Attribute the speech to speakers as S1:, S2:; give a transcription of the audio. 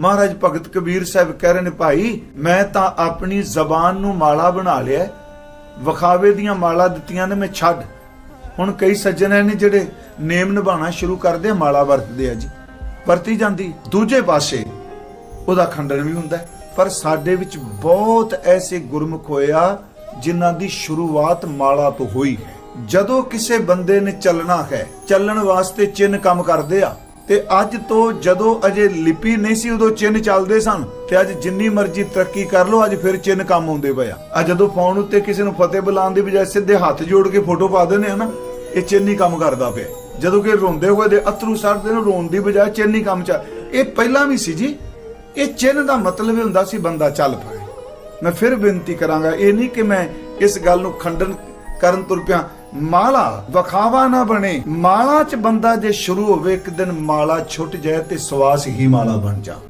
S1: ਮਹਾਰਾਜ ਭਗਤ ਕਬੀਰ ਸਾਹਿਬ ਕਹਿ ਰਹੇ ਨੇ, ਭਾਈ, ਮੈਂ ਤਾਂ ਆਪਣੀ ਜ਼ਬਾਨ ਨੂੰ ਮਾਲਾ ਬਣਾ ਲਿਆ ਵਿਖਾਵੇ ਦੀਆਂ ਮਾਲਾ ਦਿੱਤੀਆਂ ਨੇ, ਮੈਂ ਛੱਡ। ਹੁਣ ਕਈ ਸੱਜਣ ਨੇ ਜਿਹੜੇ ਨੇਮ ਨਿਭਾਉਣਾ ਸ਼ੁਰੂ ਕਰਦੇ ਮਾਲਾ ਵਰਤਦੇ ਆ ਜੀ। ਵਰਤੀ ਜਾਂਦੀ। ਦੂਜੇ ਪਾਸੇ ਉਹਦਾ ਖੰਡਨ ਵੀ ਹੁੰਦਾ ਪਰ ਸਾਡੇ ਵਿੱਚ ਬਹੁਤ ਐਸੇ ਗੁਰਮੁਖ ਹੋਇਆ ਜਿਨ੍ਹਾਂ ਦੀ ਸ਼ੁਰੂਆਤ ਮਾਲਾ ਤੋਂ ਹੋਈ ਹੈ। ਜਦੋਂ ਕਿਸੇ ਬੰਦੇ ਨੇ ਚੱਲਣਾ ਹੈ, ਚੱਲਣ ਵਾਸਤੇ ਚਿੰਨ ਕੰਮ ਕਰਦੇ ਆ ਤੇ ਅੱਜ ਤੋਂ ਜਦੋਂ ਅਜੇ ਲਿਪੀ ਨਹੀਂ ਸੀ, ਉਦੋਂ ਚਿੰਨ ਚੱਲਦੇ ਸਨ ਤੇ ਅੱਜ ਜਿੰਨੀ ਮਰਜ਼ੀ ਤਰੱਕੀ ਕਰ ਲੋ ਅੱਜ ਫਿਰ ਚਿੰਨ ਕੰਮ ਆਉਂਦੇ ਪਏ ਆ। ਆ ਜਦੋਂ ਫੋਨ ਉੱਤੇ ਕਿਸੇ ਨੂੰ ਫਤਿਹ ਬੁਲਾਉਣ ਦੀ ਬਜਾਏ ਸਿੱਧੇ ਹੱਥ ਜੋੜ ਕੇ ਫੋਟੋ ਪਾ ਦਿੰਦੇ ਆ ਇਹ ਚਿੰਨ ਹੀ ਕੰਮ ਕਰਦਾ ਪਿਆ। ਜਦੋਂ ਕਿ ਰੋਂਦੇ ਹੋਏ ਦੇ ਅਥਰੂ ਸੜਦੇ ਨੂੰ ਰੋਣ ਦੀ ਬਜਾਏ ਚਿੰਨ ਹੀ ਕੰਮ ਚ ਇਹ ਪਹਿਲਾਂ ਵੀ ਸੀ ਜੀ, ਇਹ ਚਿੰਨ ਦਾ ਮਤਲਬ ਇਹ ਹੁੰਦਾ ਸੀ ਬੰਦਾ ਚੱਲ ਪਏ। ਮੈਂ ਫਿਰ ਬੇਨਤੀ ਕਰਾਂਗਾ, ਇਹ ਨਹੀਂ ਕਿ ਮੈਂ ਇਸ ਗੱਲ ਨੂੰ ਖੰਡਨ ਕਰਨ ਤੁਰ ਪਿਆ। ਮਾਲਾ ਵਖਾਵਾ ਨਾ ਬਣੇ। ਮਾਲਾ ਚ ਬੰਦਾ ਜੇ ਸ਼ੁਰੂ ਹੋਵੇ, ਇੱਕ ਦਿਨ ਮਾਲਾ ਛੁੱਟ ਜਾਏ ਤੇ ਸਵਾਸ ਹੀ ਮਾਲਾ ਬਣ ਜਾ।